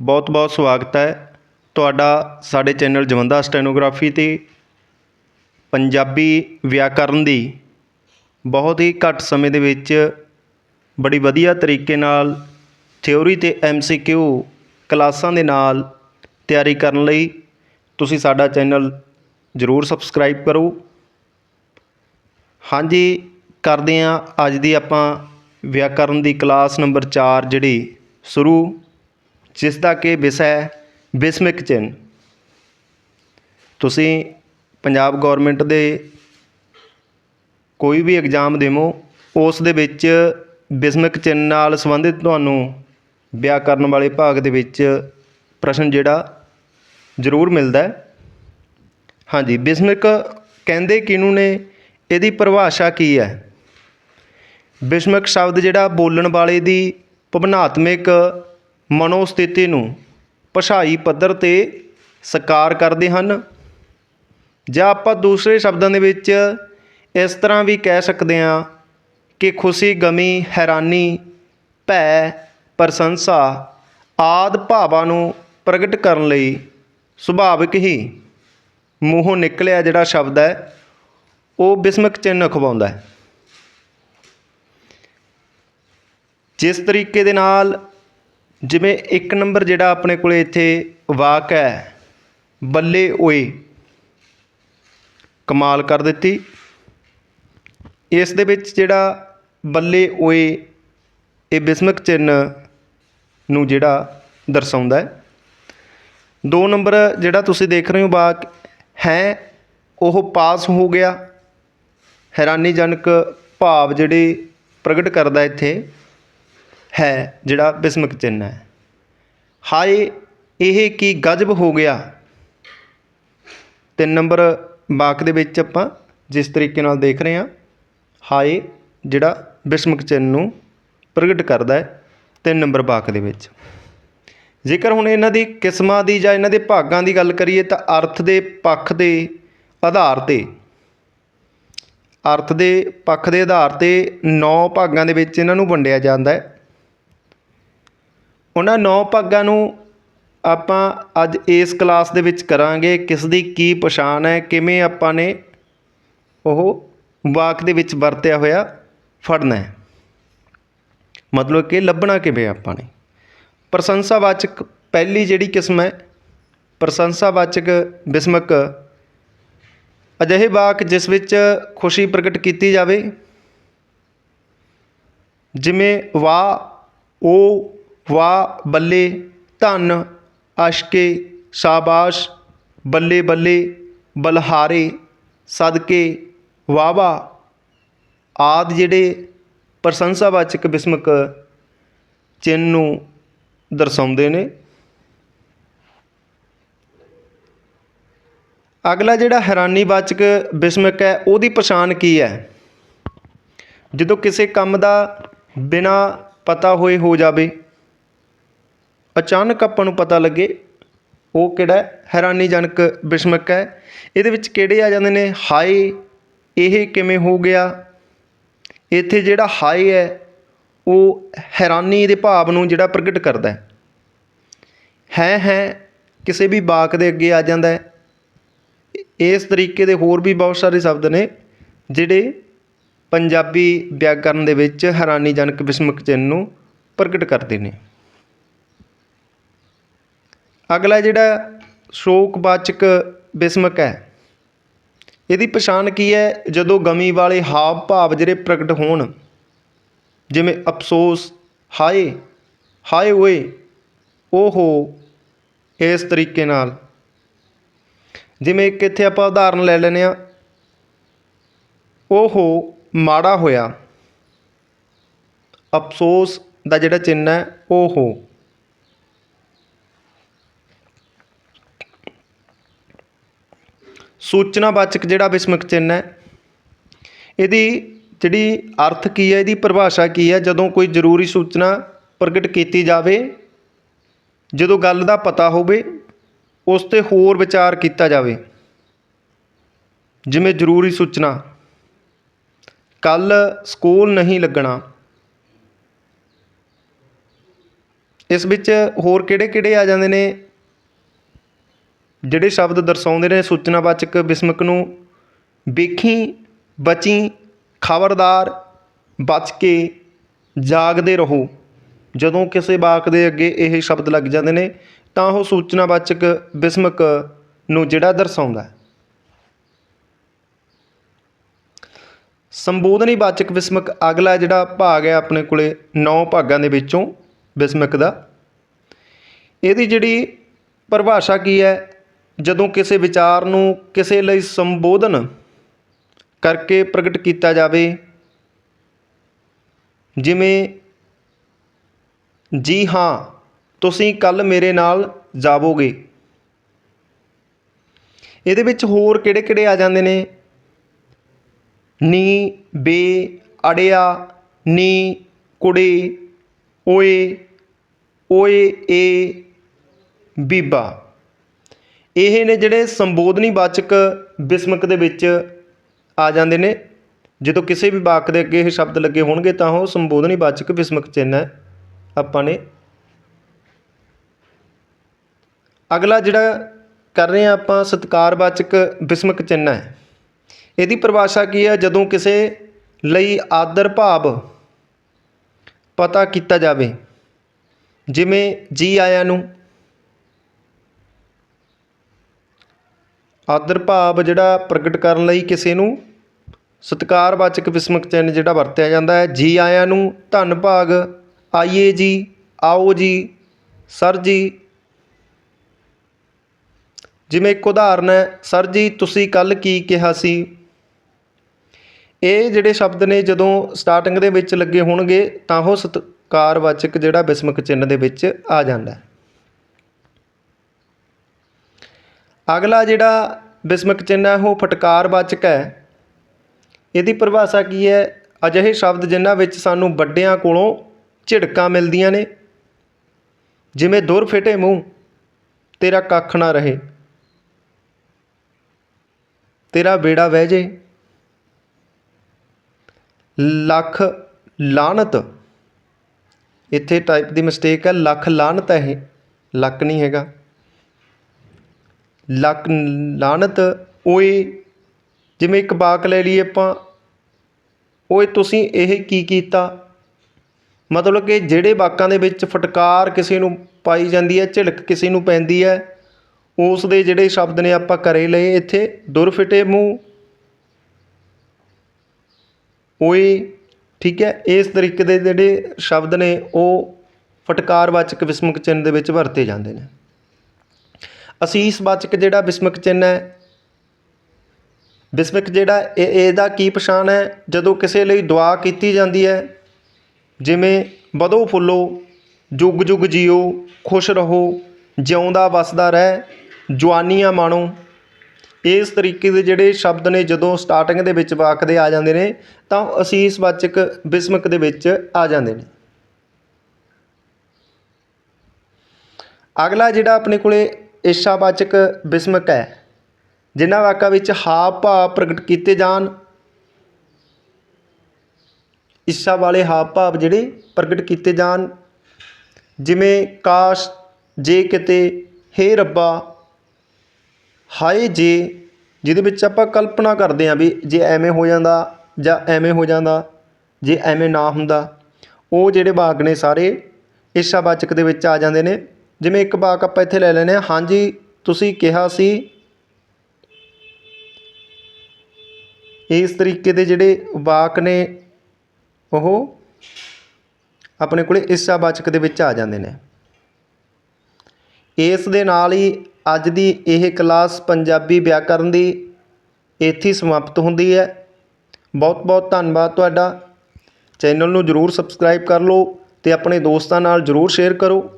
ਬਹੁਤ-ਬਹੁਤ ਸਵਾਗਤ ਹੈ। ਤੁਹਾਡਾ ਸਾਡੇ ਚੈਨਲ ਜਵੰਦਾ ਸਟੈਨੋਗ੍ਰਾਫੀ 'ਤੇ ਪੰਜਾਬੀ ਵਿਆਕਰਨ ਦੀ ਬਹੁਤ ਹੀ ਘੱਟ ਸਮੇਂ ਦੇ ਵਿੱਚ ਬੜੀ ਵਧੀਆ ਤਰੀਕੇ ਨਾਲ ਥਿਊਰੀ ਅਤੇ ਐਮ ਸੀ ਕਿਊ ਕਲਾਸਾਂ ਦੇ ਨਾਲ ਤਿਆਰੀ ਕਰਨ ਲਈ ਤੁਸੀਂ ਸਾਡਾ ਚੈਨਲ ਜ਼ਰੂਰ ਸਬਸਕ੍ਰਾਈਬ ਕਰੋ। ਹਾਂਜੀ, ਕਰਦੇ ਹਾਂ ਅੱਜ ਦੀ ਆਪਾਂ ਵਿਆਕਰਨ ਦੀ ਕਲਾਸ ਨੰਬਰ 4 ਜਿਹੜੀ ਸ਼ੁਰੂ। ਜਿਸ ਦਾ ਕਿ ਵਿਸ਼ਾ ਹੈ ਬਿਸਮਿਕ ਚਿੰਨ੍ਹ। ਤੁਸੀਂ ਪੰਜਾਬ ਗੌਰਮੈਂਟ ਦੇ ਕੋਈ ਵੀ ਐਗਜ਼ਾਮ ਦੇਵੋ, ਉਸ ਦੇ ਵਿੱਚ ਬਿਸਮਿਕ ਚਿੰਨ੍ਹ ਨਾਲ ਸੰਬੰਧਿਤ ਤੁਹਾਨੂੰ ਵਿਆਕਰਨ ਵਾਲੇ ਭਾਗ ਦੇ ਵਿੱਚ ਪ੍ਰਸ਼ਨ ਜਿਹੜਾ ਜ਼ਰੂਰ ਮਿਲਦਾ ਹਾਂਜੀ, ਬਿਸਮਿਕ ਕਹਿੰਦੇ ਕਿਹਨੂੰ ਨੇ? ਇਹਦੀ ਪਰਿਭਾਸ਼ਾ ਕੀ ਹੈ? ਬਿਸਮਿਕ ਸ਼ਬਦ ਜਿਹੜਾ ਬੋਲਣ ਵਾਲੇ ਦੀ ਭਵਨਾਤਮਿਕ ਮਨੋਸਥਿਤੀ ਨੂੰ ਭਾਸ਼ਾਈ ਪੱਧਰ 'ਤੇ ਸਾਕਾਰ ਕਰਦੇ ਹਨ। ਜਾਂ ਆਪਾਂ ਦੂਸਰੇ ਸ਼ਬਦਾਂ ਦੇ ਵਿੱਚ ਇਸ ਤਰ੍ਹਾਂ ਵੀ ਕਹਿ ਸਕਦੇ ਹਾਂ ਕਿ ਖੁਸ਼ੀ, ਗਮੀ, ਹੈਰਾਨੀ, ਭੈ, ਪ੍ਰਸ਼ੰਸਾ ਆਦਿ ਭਾਵਾਂ ਨੂੰ ਪ੍ਰਗਟ ਕਰਨ ਲਈ ਸੁਭਾਵਿਕ ਹੀ ਮੂੰਹੋਂ ਨਿਕਲਿਆ ਜਿਹੜਾ ਸ਼ਬਦ ਹੈ, ਉਹ ਬਿਸਮਕ ਚਿੰਨ੍ਹ ਖਵਾਉਂਦਾ ਹੈ। ਜਿਸ ਤਰੀਕੇ ਦੇ ਨਾਲ ਜਿਵੇਂ ਇੱਕ ਨੰਬਰ ਜਿਹੜਾ ਆਪਣੇ ਕੋਲੇ ਇੱਥੇ ਵਾਕ ਹੈ, ਬੱਲੇ ਓਏ। ਕਮਾਲ ਕਰ ਦਿੱਤੀ। ਇਸ ਦੇ ਵਿੱਚ ਜਿਹੜਾ ਬੱਲੇ ਓਏ, ਇਹ ਬਿਸਮਿਕ ਚਿੰਨ੍ਹ ਨੂੰ ਜਿਹੜਾ ਦਰਸਾਉਂਦਾ ਹੈ। ਦੋ ਨੰਬਰ ਜਿਹੜਾ ਤੁਸੀਂ ਦੇਖ ਰਹੇ ਹੋ ਵਾਕ ਹੈ, ਉਹ ਪਾਸ ਹੋ ਗਿਆ। ਹੈਰਾਨੀਜਨਕ ਭਾਵ ਜਿਹੜੇ ਪ੍ਰਗਟ ਕਰਦਾ ਇੱਥੇ। ਹੈ ਜਿਹੜਾ ਬਿਸਮਿਕ ਚਿੰਨ੍ਹ ਹੈ। ਹਾਏ, ਇਹ ਕੀ ਗਜਬ ਹੋ ਗਿਆ। ਤਿੰਨ ਨੰਬਰ ਵਾਕ ਦੇ ਵਿੱਚ ਆਪਾਂ ਜਿਸ ਤਰੀਕੇ ਨਾਲ ਦੇਖ ਰਹੇ ਹਾਂ, ਹਾਏ, ਜਿਹੜਾ ਬਿਸਮਿਕ ਚਿੰਨ੍ਹ ਨੂੰ ਪ੍ਰਗਟ ਕਰਦਾ ਹੈ ਤਿੰਨ ਨੰਬਰ ਵਾਕ ਦੇ ਵਿੱਚ। ਜੇਕਰ ਹੁਣ ਇਹਨਾਂ ਦੀ ਕਿਸਮਾਂ ਦੀ ਜਾਂ ਇਹਨਾਂ ਦੇ ਭਾਗਾਂ ਦੀ ਗੱਲ ਕਰੀਏ ਤਾਂ ਅਰਥ ਦੇ ਪੱਖ ਦੇ ਆਧਾਰ ਤੇ, ਅਰਥ ਦੇ ਪੱਖ ਦੇ ਆਧਾਰ ਤੇ 9 ਭਾਗਾਂ ਦੇ ਵਿੱਚ ਇਹਨਾਂ ਨੂੰ ਵੰਡਿਆ ਜਾਂਦਾ ਹੈ। ਉਹਨਾਂ ਨੌ ਭਾਗਾਂ ਨੂੰ ਆਪਾਂ ਅੱਜ ਇਸ ਕਲਾਸ ਦੇ ਵਿੱਚ ਕਰਾਂਗੇ। ਕਿਸ ਦੀ ਕੀ ਪਛਾਣ ਹੈ, ਕਿਵੇਂ ਆਪਾਂ ਨੇ ਉਹ ਵਾਕ ਦੇ ਵਿੱਚ ਵਰਤਿਆ ਹੋਇਆ ਫੜਨਾ ਹੈ। ਮਤਲਬ ਕਿ ਲੱਭਣਾ ਕਿਵੇਂ ਆਪਾਂ ਨੇ। ਪ੍ਰਸ਼ੰਸਾਵਾਚਕ ਪਹਿਲੀ ਜਿਹੜੀ ਕਿਸਮ ਹੈ, ਪ੍ਰਸ਼ੰਸਾਵਾਚਕ ਬਿਸਮਕ, ਅਜਿਹੇ ਵਾਕ ਜਿਸ ਵਿੱਚ ਖੁਸ਼ੀ ਪ੍ਰਗਟ ਕੀਤੀ ਜਾਵੇ, ਜਿਵੇਂ ਵਾਹ, ਉਹ ਵਾਹ ਬੱਲੇ ਧੰਨ, ਅਸ਼ਕੇ, ਸ਼ਾਬਾਸ਼, ਬੱਲੇ ਬੱਲੇ, ਬਲਹਾਰੇ, ਸਦਕੇ ਵਾਹ ਵਾਹ ਆਦਿ ਜਿਹੜੇ ਪ੍ਰਸ਼ੰਸਾਵਾਚਕ ਬਿਸਮਕ ਚਿੰਨ੍ਹ ਨੂੰ ਦਰਸਾਉਂਦੇ ਨੇ। ਅਗਲਾ ਜਿਹੜਾ ਹੈਰਾਨੀਵਾਚਕ ਬਿਸਮਕ ਹੈ, ਉਹਦੀ ਪਛਾਣ ਕੀ ਹੈ? ਜਦੋਂ ਕਿਸੇ ਕੰਮ ਦਾ ਬਿਨਾ ਪਤਾ ਹੋਏ ਹੋ ਜਾਵੇ ਅਚਾਨਕ ਆਪਾਂ ਨੂੰ ਪਤਾ ਲੱਗੇ ਉਹ ਕਿਹੜਾ ਹੈਰਾਨੀਜਨਕ ਬਿਸਮਕ ਹੈ। ਇਹਦੇ ਵਿੱਚ ਕਿਹੜੇ ਆ ਜਾਂਦੇ ਨੇ? ਹਾਏ, ਇਹ ਕਿਵੇਂ ਹੋ ਗਿਆ? ਇੱਥੇ ਜਿਹੜਾ ਹਾਏ ਹੈ, ਉਹ ਹੈਰਾਨੀ ਦੇ ਭਾਵ ਨੂੰ ਜਿਹੜਾ ਪ੍ਰਗਟ ਕਰਦਾ ਹੈ। ਹੈ ਹੈ, ਕਿਸੇ ਵੀ ਬਾਕ ਦੇ ਅੱਗੇ ਆ ਜਾਂਦਾ ਹੈ। ਇਸ ਤਰੀਕੇ ਦੇ ਹੋਰ ਵੀ ਬਹੁਤ ਸਾਰੇ ਸ਼ਬਦ ਨੇ, ਜਿਹੜੇ ਪੰਜਾਬੀ ਵਿਆਕਰਨ ਦੇ ਵਿੱਚ ਹੈਰਾਨੀਜਨਕ ਬਿਸਮਕ ਚਿੰਨ੍ਹ ਨੂੰ ਪ੍ਰਗਟ ਕਰਦੇ ਨੇ। ਅਗਲਾ ਜਿਹੜਾ ਸ਼ੋਕਵਾਚਕ ਬਿਸਮਕ ਹੈ, ਇਹਦੀ ਪਛਾਣ ਕੀ ਹੈ? ਜਦੋਂ ਗਮੀ ਵਾਲੇ ਹਾਵ ਭਾਵ ਜਿਹੜੇ ਪ੍ਰਗਟ ਹੋਣ, ਜਿਵੇਂ ਅਫਸੋਸ, ਹਾਏ ਹਾਏ ਓਏ, ਓਹੋ, ਇਸ ਤਰੀਕੇ ਨਾਲ। ਜਿਵੇਂ ਇੱਕ ਇੱਥੇ ਆਪਾਂ ਉਦਾਹਰਨ ਲੈ ਲੈਂਦੇ ਹਾਂ, ਓਹੋ, ਮਾੜਾ ਹੋਇਆ। ਅਫਸੋਸ ਦਾ ਜਿਹੜਾ ਚਿੰਨ੍ਹ ਹੈ, ਓਹੋ। ਸੂਚਨਾਵਾਚਕ ਜਿਹੜਾ ਬਿਸਮਿਕ ਚਿੰਨ੍ਹ ਹੈ, ਇਹਦੀ ਜਿਹੜੀ ਅਰਥ ਕੀ ਹੈ, ਇਹਦੀ ਪਰਿਭਾਸ਼ਾ ਕੀ ਹੈ, ਜਦੋਂ ਕੋਈ ਜ਼ਰੂਰੀ ਸੂਚਨਾ ਪ੍ਰਗਟ ਕੀਤੀ ਜਾਵੇ, ਜਦੋਂ ਗੱਲ ਦਾ ਪਤਾ ਹੋਵੇ, ਉਸ ਤੇ ਹੋਰ ਵਿਚਾਰ ਕੀਤਾ ਜਾਵੇ। ਜਿਵੇਂ ਜ਼ਰੂਰੀ ਸੂਚਨਾ ਕੱਲ ਸਕੂਲ ਨਹੀਂ ਲੱਗਣਾ। ਇਸ ਵਿੱਚ ਹੋਰ ਕਿਹੜੇ ਕਿਹੜੇ ਆ ਜਾਂਦੇ ਨੇ? ਜਿਹੜੇ ਸ਼ਬਦ ਦਰਸਾਉਂਦੇ ਨੇ, ਸੂਚਨਾਵਾਚਕ ਬਿਸਮਿਕ ਨੂੰ, ਵੇਖੀ, ਬਚੀ, ਖਬਰਦਾਰ, ਬਚ ਕੇ ਜਾਗਦੇ ਰਹੋ। ਜਦੋਂ ਕਿਸੇ ਵਾਕ ਦੇ ਅੱਗੇ ਇਹ ਸ਼ਬਦ ਲੱਗ ਜਾਂਦੇ ਨੇ, ਤਾਂ ਉਹ ਸੂਚਨਾਵਾਚਕ ਬਿਸਮਿਕ ਨੂੰ ਜਿਹੜਾ ਦਰਸਾਉਂਦਾ ਹੈ। ਸੰਬੋਧਨੀ ਵਾਚਕ ਬਿਸਮਿਕ ਅਗਲਾ ਜਿਹੜਾ ਭਾਗ ਹੈ ਆਪਣੇ ਕੋਲੇ 9 ਭਾਗਾਂ ਦੇ ਵਿੱਚੋਂ ਬਿਸਮਿਕ ਦਾ। ਇਹਦੀ ਜਿਹੜੀ ਪਰਿਭਾਸ਼ਾ ਕੀ ਹੈ ਜਦੋਂ ਕਿਸੇ ਵਿਚਾਰ ਨੂੰ ਕਿਸੇ ਲਈ ਸੰਬੋਧਨ ਕਰਕੇ ਪ੍ਰਗਟ ਕੀਤਾ ਜਾਵੇ, ਜਿਵੇਂ, ਜੀ ਹਾਂ, ਤੁਸੀਂ ਕੱਲ ਮੇਰੇ ਨਾਲ ਜਾਵੋਗੇ। ਇਹਦੇ ਵਿੱਚ ਹੋਰ ਕਿਹੜੇ ਕਿਹੜੇ ਆ ਜਾਂਦੇ ਨੇ? ਨੀ, ਬੇ, ਅੜਿਆ, ਨੀ, ਕੁੜੇ, ਓਏ ਓਏ, ਏ, ਬੀਬਾ। ਇਹ ਨੇ ਜਿਹੜੇ ਸੰਬੋਧਨੀ ਵਾਚਕ ਬਿਸਮਿਕ ਦੇ ਵਿੱਚ ਆ ਜਾਂਦੇ ਨੇ। ਜਦੋਂ ਕਿਸੇ ਵੀ ਵਾਕ ਦੇ ਅੱਗੇ ਇਹ ਸ਼ਬਦ ਲੱਗੇ ਹੋਣਗੇ ਤਾਂ ਉਹ ਸੰਬੋਧਨੀ ਵਾਚਕ ਬਿਸਮਿਕ ਚਿੰਨ੍ਹ ਹੈ। ਆਪਾਂ ਨੇ ਅਗਲਾ ਜਿਹੜਾ ਕਰ ਰਹੇ ਹਾਂ ਆਪਾਂ ਸਤਿਕਾਰਵਾਚਕ ਬਿਸਮਕ ਚਿੰਨ੍ਹ ਹੈ। ਇਹਦੀ ਪਰਿਭਾਸ਼ਾ ਕੀ ਹੈ? ਜਦੋਂ ਕਿਸੇ ਲਈ ਆਦਰ ਭਾਵ ਪਤਾ ਕੀਤਾ ਜਾਵੇ, ਜਿਵੇਂ ਜੀ ਆਇਆਂ ਨੂੰ ਆਦਰ ਭਾਵ ਜਿਹੜਾ ਪ੍ਰਗਟ ਕਰਨ ਲਈ ਕਿਸੇ ਨੂੰ ਸਤਿਕਾਰਵਾਚਕ ਵਿਸਮਕ ਚਿੰਨ੍ਹ ਜਿਹੜਾ ਵਰਤਿਆ ਜਾਂਦਾ ਹੈ। ਜੀ ਆਇਆਂ ਨੂੰ ਧੰਨ ਭਾਗ। ਆਈਏ ਜੀ, ਆਓ ਜੀ, ਸਰ ਜੀ। ਜਿਵੇਂ ਇੱਕ ਉਦਾਹਰਨ ਹੈ, ਸਰ ਜੀ, ਤੁਸੀਂ ਕੱਲ ਕੀ ਕਿਹਾ ਸੀ? ਇਹ ਜਿਹੜੇ ਸ਼ਬਦ ਨੇ ਜਦੋਂ ਸਟਾਰਟਿੰਗ ਦੇ ਵਿੱਚ ਲੱਗੇ ਹੋਣਗੇ, ਤਾਂ ਉਹ ਸਤਿਕਾਰਵਾਚਕ ਜਿਹੜਾ ਬਿਸਮਕ ਚਿੰਨ੍ਹ ਦੇ ਵਿੱਚ ਆ ਜਾਂਦਾ ਹੈ। ਅਗਲਾ ਜਿਹੜਾ ਬਿਸਮਕ ਚਿੰਨ੍ਹ ਹੈ, ਉਹ ਫਟਕਾਰਵਾਚਕ ਹੈ। ਇਹਦੀ ਪਰਿਭਾਸ਼ਾ ਕੀ ਹੈ? ਅਜਿਹੇ ਸ਼ਬਦ ਜਿਨ੍ਹਾਂ ਵਿੱਚ ਸਾਨੂੰ ਵੱਡਿਆਂ ਕੋਲੋਂ ਝਿੜਕਾਂ ਮਿਲਦੀਆਂ ਨੇ। ਜਿਵੇਂ, ਦੁਰ ਫਿਟੇ ਮੂੰਹ, ਤੇਰਾ ਕੱਖ ਨਾ ਰਹੇ। ਤੇਰਾ ਬੇੜਾ ਵਹਿ ਜੇ। ਲੱਖ ਲਾਨਤ ਇੱਥੇ ਟਾਈਪ ਦੀ ਮਿਸਟੇਕ ਹੈ, ਲੱਖ ਲਾਨਤ ਹੈ ਇਹ। ਲੱਕ ਨਹੀਂ ਹੈਗਾ। ਲੱਕ ਲਾਨਤ ਓਏ, ਜਿਵੇਂ ਇੱਕ ਵਾਕ ਲੈ ਲਈਏ ਆਪਾਂ, ਓਏ ਤੁਸੀਂ ਇਹ ਕੀ ਕੀਤਾ? ਮਤਲਬ ਕਿ ਜਿਹੜੇ ਵਾਕਾਂ ਦੇ ਵਿੱਚ ਫਟਕਾਰ ਕਿਸੇ ਨੂੰ ਪਾਈ ਜਾਂਦੀ ਹੈ ਝਿੜਕ ਕਿਸੇ ਨੂੰ ਪੈਂਦੀ ਹੈ, ਉਸ ਦੇ ਜਿਹੜੇ ਸ਼ਬਦ ਨੇ ਆਪਾਂ ਕਰੇ ਲਏ ਇੱਥੇ ਦੁਰਫਿਟੇ ਮੂੰਹ। ਓਏ, ਠੀਕ ਹੈ, ਇਸ ਤਰੀਕੇ ਦੇ ਜਿਹੜੇ ਸ਼ਬਦ ਨੇ, ਉਹ ਫਟਕਾਰਵਾਚਕ ਵਿਸਮਕ ਚਿੰਨ੍ਹ ਦੇ ਵਿੱਚ ਵਰਤੇ ਜਾਂਦੇ ਨੇ। ਅਸੀਸਵਾਚਕ ਜਿਹੜਾ ਵਿਸਮਕ ਚਿੰਨ੍ਹ ਹੈ ਵਿਸਮਕ ਜਿਹੜਾ ਇਹ, ਇਹਦਾ ਕੀ ਪਛਾਣ ਹੈ? ਜਦੋਂ ਕਿਸੇ ਲਈ ਦੁਆ ਕੀਤੀ ਜਾਂਦੀ ਹੈ, ਜਿਵੇਂ ਵਧੋ ਫੁੱਲੋ, ਜੁਗ ਜੁਗ ਜੀਓ, ਖੁਸ਼ ਰਹੋ, ਜਿਉਂਦਾ ਵਸਦਾ ਰਹਿ, ਜਵਾਨੀਆਂ ਮਾਣੋ। ਇਸ ਤਰੀਕੇ ਦੇ ਜਿਹੜੇ ਸ਼ਬਦ ਨੇ ਜਦੋਂ ਸਟਾਰਟਿੰਗ ਦੇ ਵਿੱਚ ਵਾਕ ਦੇ ਆ ਜਾਂਦੇ ਨੇ, ਤਾਂ ਉਹ ਅਸੀਸਵਾਚਕ ਬਿਸਮਕ ਦੇ ਵਿੱਚ ਆ ਜਾਂਦੇ ਨੇ। ਅਗਲਾ ਜਿਹੜਾ ਆਪਣੇ ਕੋਲੇ ਇੱਛਾਵਾਚਕ ਬਿਸਮਕ ਹੈ, ਜਿਨ੍ਹਾਂ ਵਾਕਾਂ ਵਿੱਚ ਹਾਵ ਭਾਵ ਪ੍ਰਗਟ ਕੀਤੇ ਜਾਣ। ਇੱਛਾ ਵਾਲੇ ਹਾਵ ਭਾਵ ਜਿਹੜੇ ਪ੍ਰਗਟ ਕੀਤੇ ਜਾਣ, ਜਿਵੇਂ ਕਾਸ਼, ਜੇ ਕਿਤੇ, ਹੇ ਰੱਬਾ, ਹਾਏ ਜੇ, ਜਿਹਦੇ ਵਿੱਚ ਆਪਾਂ ਕਲਪਨਾ ਕਰਦੇ ਹਾਂ ਵੀ ਜੇ ਐਵੇਂ ਹੋ ਜਾਂਦਾ ਜਾਂ ਐਵੇਂ ਹੋ ਜਾਂਦਾ, ਜੇ ਐਵੇਂ ਨਾ ਹੁੰਦਾ, ਉਹ ਜਿਹੜੇ ਵਾਕ ਨੇ ਸਾਰੇ ਇੱਛਾਵਾਚਕ ਦੇ ਵਿੱਚ ਆ ਜਾਂਦੇ ਨੇ। ਜਿਵੇਂ ਇੱਕ ਵਾਕ ਆਪਾਂ ਇੱਥੇ ਲੈ ਲੈਨੇ ਆ ਹਾਂਜੀ, ਤੁਸੀਂ ਕਿਹਾ ਸੀ, ਇਸ ਤਰੀਕੇ ਦੇ ਜਿਹੜੇ ਵਾਕ ਨੇ, ਉਹ ਆਪਣੇ ਕੋਲੇ ਇੱਛਾਵਾਚਕ ਦੇ ਵਿੱਚ ਆ ਜਾਂਦੇ ਨੇ। ਇਸ ਦੇ ਨਾਲ ਹੀ ਅੱਜ ਦੀ ਇਹ ਕਲਾਸ ਪੰਜਾਬੀ ਵਿਆਕਰਨ ਦੀ ਇੱਥੇ ਸਮਾਪਤ ਹੁੰਦੀ ਹੈ। ਬਹੁਤ ਬਹੁਤ ਧੰਨਵਾਦ ਤੁਹਾਡਾ। ਚੈਨਲ ਨੂੰ ਜਰੂਰ ਸਬਸਕ੍ਰਾਈਬ ਕਰ ਲਓ ਤੇ ਆਪਣੇ ਦੋਸਤਾਂ ਨਾਲ ਜਰੂਰ ਸ਼ੇਅਰ ਕਰੋ।